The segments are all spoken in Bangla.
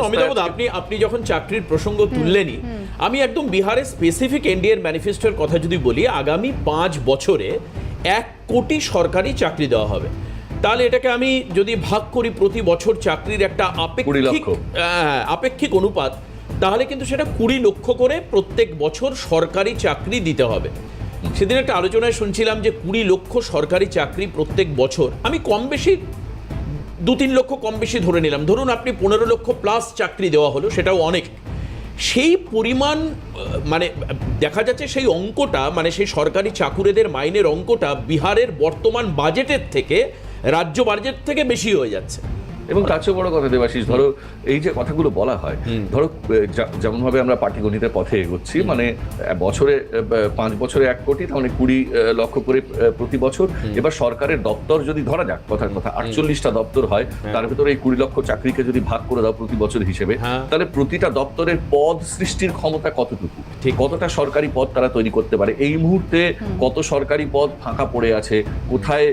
অমিতাভ আপনি আপনি যখন চাকরির প্রসঙ্গ তুললেনই আমি একদম বিহারের স্পেসিফিক এনডিএর ম্যানিফেস্টোর কথা যদি বলি আগামী পাঁচ বছরে এক কোটি সরকারি চাকরি দেওয়া হবে। তাহলে এটাকে আমি যদি ভাগ করি প্রতি বছর চাকরির একটা আপেক্ষিক হ্যাঁ, আপেক্ষিক অনুপাত তাহলে কিন্তু সেটা কুড়ি লক্ষ করে প্রত্যেক বছর সরকারি চাকরি দিতে হবে। সেদিন একটা আলোচনায় শুনছিলাম যে কুড়ি লক্ষ সরকারি চাকরি প্রত্যেক বছর। আমি কম বেশি দু তিন লক্ষ কম বেশি ধরে নিলাম। ধরুন আপনি পনেরো লক্ষ প্লাস চাকরি দেওয়া হলো, সেটাও অনেক। সেই পরিমাণ মানে দেখা যাচ্ছে সেই অঙ্কটা মানে সেই সরকারি চাকুরেদের মাইনের অঙ্কটা বিহারের বর্তমান বাজেটের থেকে, রাজ্য বাজেট থেকে বেশি হয়ে যাচ্ছে। এবং তার চেয়ে বড় কথা দেবাশিস ধরো এই যে কথাগুলো বলা হয় ধরো যেমন ভাবে আমরা পাটিগণিতের পথে এগোচ্ছি মানে বছরে পাঁচ বছরে এক কোটি তার মানে কুড়ি লক্ষ করে প্রতি বছর। এবার সরকারের দপ্তর যদি ধরা যাক কথার কথা আটচল্লিশটা দপ্তর হয় তার ভিতরে এই কুড়ি লক্ষ চাকরিকে যদি ভাগ করে দাও প্রতি বছর হিসেবে হ্যাঁ। তাহলে প্রতিটা দপ্তরের পদ সৃষ্টির ক্ষমতা কতটুকু? ঠিক। কতটা সরকারি পদ তারা তৈরি করতে পারে? এই মুহূর্তে কত সরকারি পদ ফাঁকা পড়ে আছে? কোথায়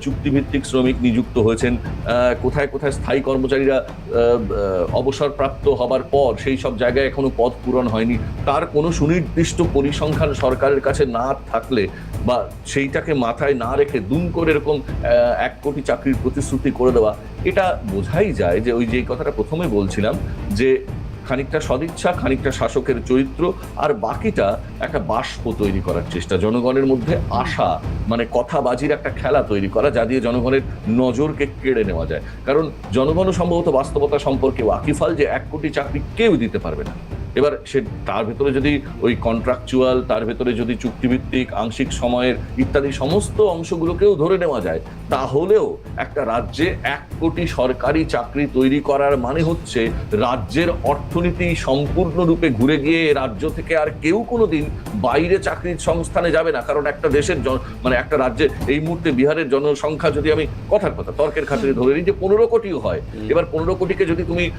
চুক্তিভিত্তিক শ্রমিক নিযুক্ত হয়েছেন? আহ, কোথায় কোথায় স্থায়ী কর্মচারীরা অবসরপ্রাপ্ত হবার পর সেই সব জায়গায় এখনও পদ পূরণ হয়নি। তার কোনো সুনির্দিষ্ট পরিসংখ্যান সরকারের কাছে না থাকলে বা সেইটাকে মাথায় না রেখে দুম করে এরকম এক কোটি চাকরির প্রতিশ্রুতি করে দেওয়া, এটা বোঝাই যায় যে ওই যে কথাটা প্রথমে বলছিলাম যে খানিকটা সদিচ্ছা, খানিকটা শাসকের চরিত্র, আর বাকিটা একটা বাষ্প তৈরি করার চেষ্টা। জনগণের মধ্যে আশা মানে কথা বাজির একটা খেলা তৈরি করা, যা দিয়ে জনগণের নজরকে কেড়ে নেওয়া যায়। কারণ জনগণও সম্ভবত বাস্তবতা সম্পর্কে ওয়াকিফাল যে এক কোটি চাকরি কেউ দিতে পারবে না। এবার সে তার ভেতরে যদি ওই কন্ট্রাকচুয়াল তার ভেতরে যদি চুক্তিভিত্তিক আংশিক সময়ের ইত্যাদি সমস্ত অংশগুলোকেও ধরে নেওয়া যায় তাহলেও একটা রাজ্যে এক কোটি সরকারি চাকরি তৈরি করার মানে হচ্ছে রাজ্যের অর্থনীতি সম্পূর্ণরূপে ঘুরে গিয়ে রাজ্য থেকে আর কেউ কোনোদিন বাইরে চাকরির সংস্থানে যাবে না। কারণ একটা দেশের জন- মানে একটা রাজ্যে এই মুহূর্তে বিহারের জনসংখ্যা যদি আমি কথার কথা তর্কের খাতিরে ধরে নিই যে পনেরো কোটিও হয়। এবার পনেরো কোটিকে যদি তুমি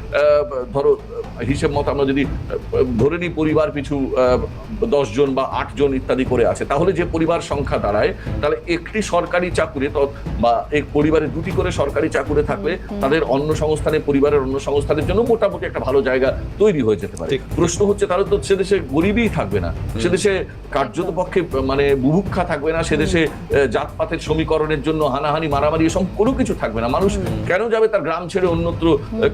ধরো হিসেব মতো আমরা যদি ধরে নিই পরিবার পিছু দশ জন বা আট জন ইত্যাদি করে আছে তাহলে যে পরিবার সংখ্যা দাঁড়ায় তাহলে একটি সরকারি চাকুরে বা এক পরিবারে দুটি করে সরকারি চাকুরে থাকলে তাদের অন্য সংস্থানে পরিবারের অন্য সংস্থানের জন্য মোটামুটি একটা ভালো জায়গা তৈরি হয়ে যেতে পারে। প্রশ্ন হচ্ছে তাহলে তো সে দেশে গরিবই থাকবে না সে দেশে কার্যত পক্ষে মানে বুভুক্ষা থাকবে না সে দেশে জাতপাতের সমীকরণের জন্য হানাহানি মারামারি এসব কোনো কিছু থাকবে না। মানুষ কেন যাবে তার গ্রাম ছেড়ে অন্যত্র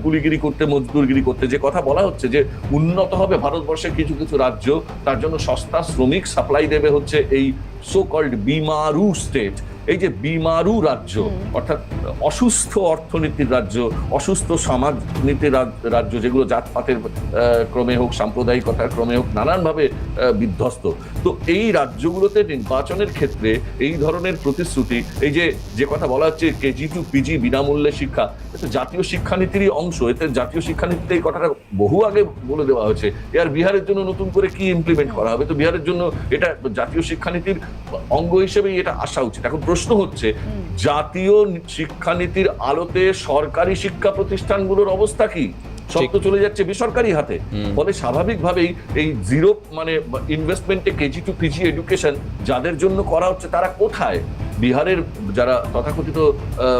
কুলিগিরি করতে মজদুরগিরি করতে? যে কথা বলা হচ্ছে যে উন্নত হবে। ভারতবর্ষের কিছু কিছু রাজ্য তার জন্য সস্তা শ্রমিক সাপ্লাই দেবে হচ্ছে এই সো কল্ড বিমারু স্টেট এই যে বিমারু রাজ্য অর্থাৎ অসুস্থ অর্থনীতির রাজ্য অসুস্থ সমাজনীতির রাজ- রাজ্য যেগুলো জাতপাতের ক্রমে হোক সাম্প্রদায়িকতার ক্রমে হোক নানানভাবে বিধ্বস্ত। তো এই রাজ্যগুলোতে নির্বাচনের ক্ষেত্রে এই ধরনের প্রতিশ্রুতি এই যে যে কথা বলা হচ্ছে কেজি টু পিজি বিনামূল্যে শিক্ষা এটা জাতীয় শিক্ষানীতিরই অংশ এতে জাতীয় শিক্ষানীতিতে এই কথাটা বহু আগে বলে দেওয়া হয়েছে। এর বিহারের জন্য নতুন করে কি ইমপ্লিমেন্ট করা হবে? তো বিহারের জন্য এটা জাতীয় শিক্ষানীতির অঙ্গ হিসেবেই এটা আসা উচিত। এখন প্রশ্ন হচ্ছে জাতীয় শিক্ষানীতির আলোতে সরকারি শিক্ষা প্রতিষ্ঠানগুলোর অবস্থা কি? সব তো চলে যাচ্ছে বেসরকারি হাতে। ফলে স্বাভাবিকভাবেই এই জিরো মানে ইনভেস্টমেন্টে কেজি টু পিজি এডুকেশন যাদের জন্য করা হচ্ছে তারা কোথায়? বিহারের যারা তথাকথিত আহ,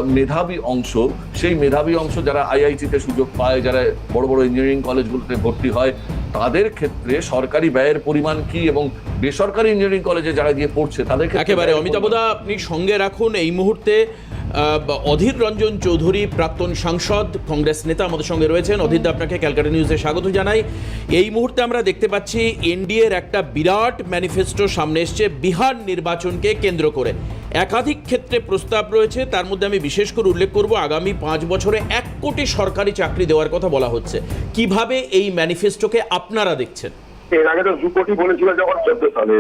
মেধাবী অংশ সেই মেধাবী অংশ যারা আইআইটিতে সুযোগ পায় যারা বড় বড় ইঞ্জিনিয়ারিং কলেজগুলোতে ভর্তি হয় তাদের ক্ষেত্রে সরকারি ব্যয়ের পরিমাণ কি এবং বেসরকারি ইঞ্জিনিয়ারিং কলেজে যারা গিয়ে পড়ছে তাদের একেবারে অমিতাভদা আপনি সঙ্গে রাখুন। এই মুহূর্তে অধীর রঞ্জন চৌধুরী প্রাক্তন সাংসদ কংগ্রেস নেতা আমাদের সঙ্গে রয়েছেন। অধীরদা আপনাকে ক্যালকাটা নিউজে স্বাগত জানাই। এই মুহূর্তে আমরা দেখতে পাচ্ছি এনডিএর একটা বিরাট ম্যানিফেস্টো সামনে এসছে। বিহার নির্বাচনকে কেন্দ্র করে। একাধিক ক্ষেত্রে প্রস্তাব রয়েছে তার মধ্যে আমি বিশেষ করে উল্লেখ করব আগামী পাঁচ বছরে এক কোটি সরকারি চাকরি দেওয়ার কথা বলা হচ্ছে। কীভাবে এই ম্যানিফেস্টোকে আপনারা দেখছেন? এর আগে তো দু কোটি বলেছিল যখন চোদ্দ সালে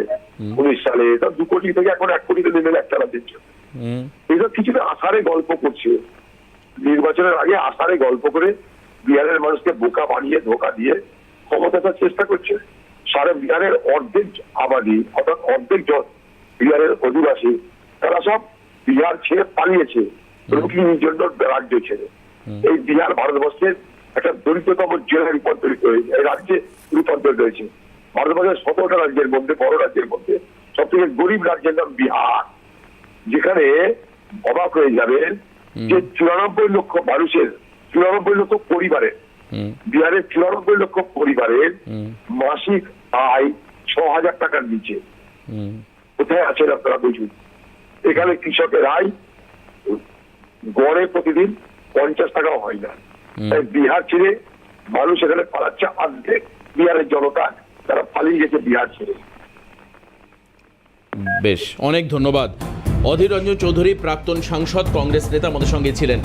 উনিশ সালে এটা দু কোটি থেকে এখন এক কোটিতে নেমে এক চালা দিচ্ছে। এসব কিছুটা আষাঢ়ে গল্প করছে। নির্বাচনের আগে আষাঢ়ে গল্প করে বিহারের মানুষকে বোকা বানিয়ে ধোকা দিয়ে ক্ষমতাটার চেষ্টা করছে। সারা বিহারের অর্ধেক আবাদি অর্থাৎ অর্ধেক জন বিহারের অধিবাসী বিহার ছেড়ে জন্য রাজ্য ছেড়ে এই বিহার ভারতবর্ষের একটা দরিদ্রতম জেলায় রূপান্তরিত হয়েছে এই রাজ্যে রূপান্তরিত হয়েছে ভারতবর্ষের সতেরোটা রাজ্যের মধ্যে বড় রাজ্যের মধ্যে সব থেকে গরিব রাজ্যের নাম বিহার। যেখানে অবাক হয়ে যাবেন যে চুরানব্বই লক্ষ মানুষের চুরানব্বই লক্ষ পরিবারের বিহারের চুরানব্বই লক্ষ পরিবারের মাসিক আয় ছ হাজার টাকার নিচে। কোথায় আছেন আপনারা বুঝুন? এখানে কৃষকের আয় গড়ে প্রতিদিন পঞ্চাশ টাকাও হয় না। তাই বিহার ছেড়ে মানুষ এখানে পালাচ্ছে অর্ধেক বিহারের জনতা তারা পালিয়ে গেছে বিহার ছেড়ে। বেশ অনেক ধন্যবাদ। অধীর রঞ্জন চৌধুরী প্রাক্তন সাংসদ কংগ্রেস নেতা আমাদের সঙ্গে ছিলেন।